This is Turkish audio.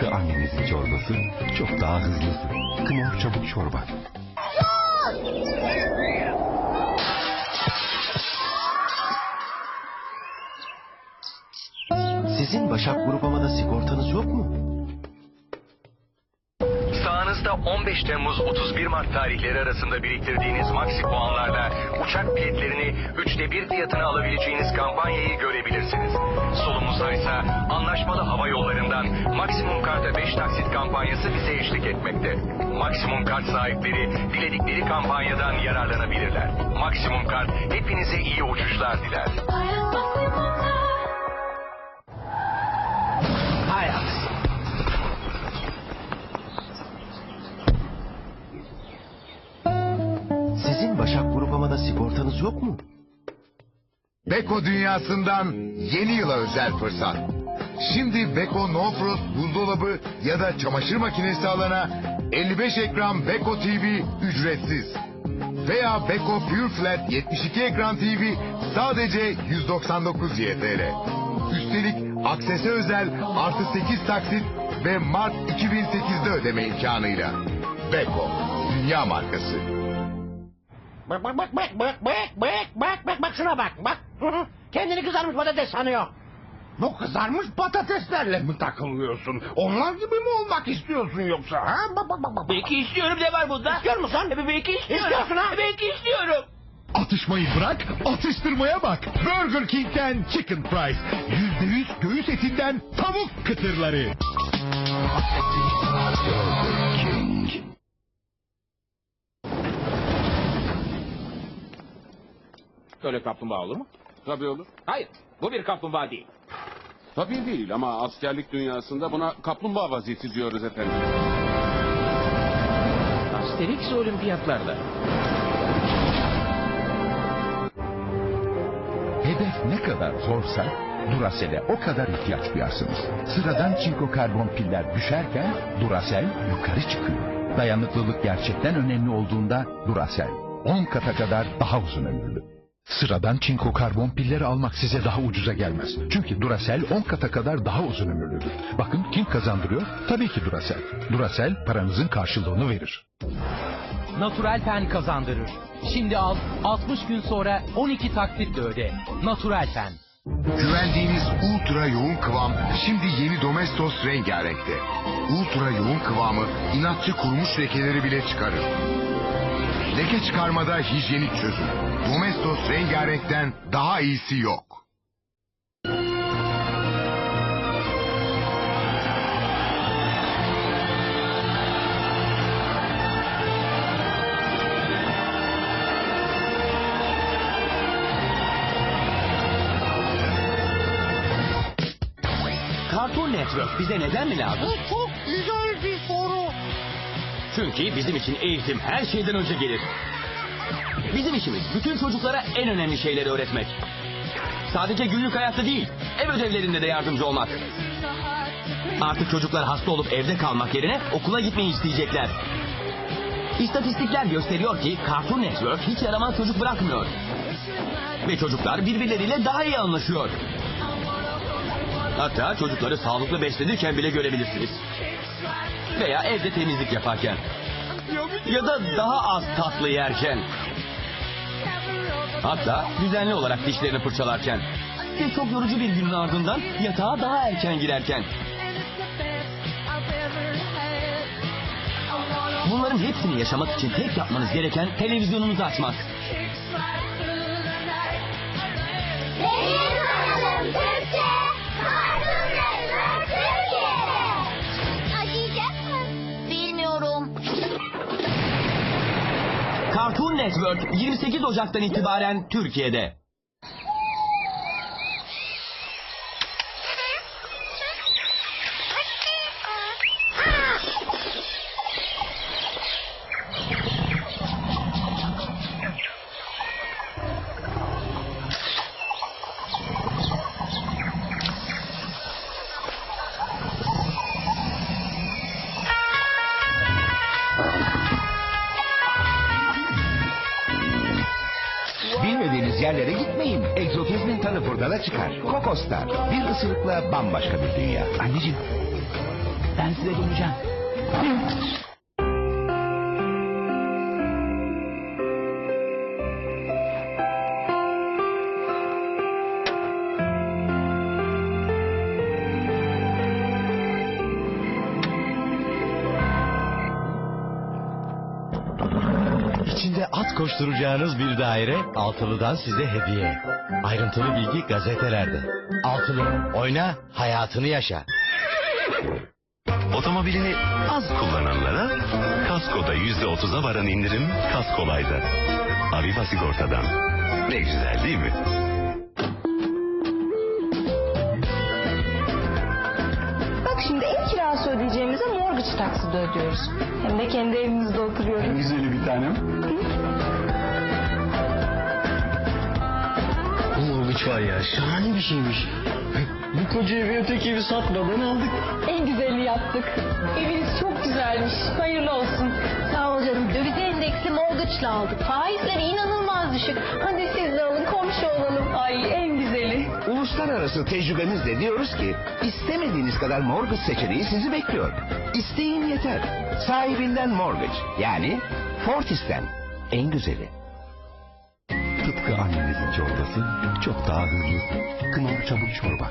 Tıpkı annenizin çorbası çok daha hızlısı. Knorr çabuk çorba. Sizin Başak Grup Hava'da sigortanız yok mu? Sağınızda 15 Temmuz 31 Mart tarihleri arasında biriktirdiğiniz maksi puanlarla uçak biletlerini üçte bir fiyatına alabileceğiniz kampanyayı görebilirsiniz. Solumuzda ise anlaşmalı hava yollarından maksimum karta 5 taksit kampanyası bize eşlik etmekte. Maksimum kart sahipleri diledikleri kampanyadan yararlanabilirler. Maksimum kart hepinize iyi uçuşlar diler. Yok mu? Beko dünyasından yeni yıla özel fırsat. Şimdi Beko No Frost buzdolabı ya da çamaşır makinesi alana 55 ekran Beko TV ücretsiz. Veya Beko Pure Flat 72 ekran TV sadece 199 YTL. Üstelik aksese özel artı 8 taksit ve Mart 2008'de ödeme imkanıyla. Beko, dünya markası. Bak bak bak bak bak bak bak bak bak bak şuna bak bak. Kendini kızarmış patates sanıyor. Bu kızarmış patateslerle mi takılıyorsun? Onlar gibi mi olmak istiyorsun yoksa? Ha? Bak bak bak bak. Belki istiyorum ne var bunda? İstiyor musun? Belki istiyorum. İstiyorsun ha? Belki istiyorum. Atışmayı bırak, atıştırmaya bak. Burger King'den Chicken Fries. Yüzde yüz göğüs etinden tavuk kıtırları. Öyle kaplumbağa olur mu? Tabii olur. Hayır. Bu bir kaplumbağa değil. Tabii değil ama askerlik dünyasında buna kaplumbağa vaziyeti diyoruz efendim. Asterix olimpiyatlarda. Hedef ne kadar zorsa Duracell'e o kadar ihtiyaç duyarsınız. Sıradan çinko karbon piller düşerken Duracell yukarı çıkıyor. Dayanıklılık gerçekten önemli olduğunda Duracell 10 kata kadar daha uzun ömürlü. Sıradan çinko karbon pilleri almak size daha ucuza gelmez. Çünkü Duracell 10 kata kadar daha uzun ömürlüdür. Bakın kim kazandırıyor? Tabii ki Duracell. Duracell paranızın karşılığını verir. Natural Pen kazandırır. Şimdi al, 60 gün sonra 12 taksitle öde. Natural Pen. Güvendiğiniz ultra yoğun kıvam şimdi yeni Domestos rengarenkte. Ultra yoğun kıvamı inatçı kurumuş lekeleri bile çıkarır. Leke çıkarmada hijyenik çözüm. Domestos rengarenkten daha iyisi yok. Cartoon Network bize neden mi lazım? Bu çok güzel bir soru. Çünkü bizim için eğitim her şeyden önce gelir. Bizim işimiz bütün çocuklara en önemli şeyleri öğretmek. Sadece günlük hayatta değil, ev ödevlerinde de yardımcı olmak. Artık çocuklar hasta olup evde kalmak yerine okula gitmeyi isteyecekler. İstatistikler gösteriyor ki Cartoon Network hiç yaramaz çocuk bırakmıyor. Ve çocuklar birbirleriyle daha iyi anlaşıyor. Hatta çocukları sağlıklı beslenirken bile görebilirsiniz. Veya evde temizlik yaparken. Ya da daha az tatlı yerken. Hatta düzenli olarak dişlerini fırçalarken. Ve çok yorucu bir günün ardından yatağa daha erken girerken. Bunların hepsini yaşamak için tek yapmanız gereken televizyonunuzu açmak. Cartoon Network 28 Ocak'tan itibaren Türkiye'de. Bilmediğiniz yerlere gitmeyin. Egzotizmin tadı burada da çıkar. Kokostar. Bir ısırıkla bambaşka bir dünya. Anneciğim. Ben size döneceğim. İçinde at koşturacağınız bir daire Altılı'dan size hediye. Ayrıntılı bilgi gazetelerde. Altılı oyna hayatını yaşa. Otomobilini az kullananlara kaskoda yüzde otuza varan indirim kaskolayda. Aviva sigortadan. Ne güzel değil mi? Taksidi ödüyoruz. Hem de kendi evimizde oturuyoruz. Güzeli bir tanem. Morgıç var ya şahane bir şeymiş. Bu koca evi öteki evi satmadan aldık. En güzelini yaptık. Eviniz çok güzelmiş. Hayırlı olsun. Sağ ol canım. Dövize endeksli mortgage'la aldık. Faizleri inanılmaz düşük. Hadi siz de alın komşu olalım. Ay en güzeli. Uluslararası tecrübemizle diyoruz ki istemediğiniz kadar mortgage seçeneği sizi bekliyor. İsteyin yeter. Sahibinden mortgage yani Fortis'ten en güzeli. Tıpkı annenizin çorbası çok daha hızlı. Kınalı çabuk çorba.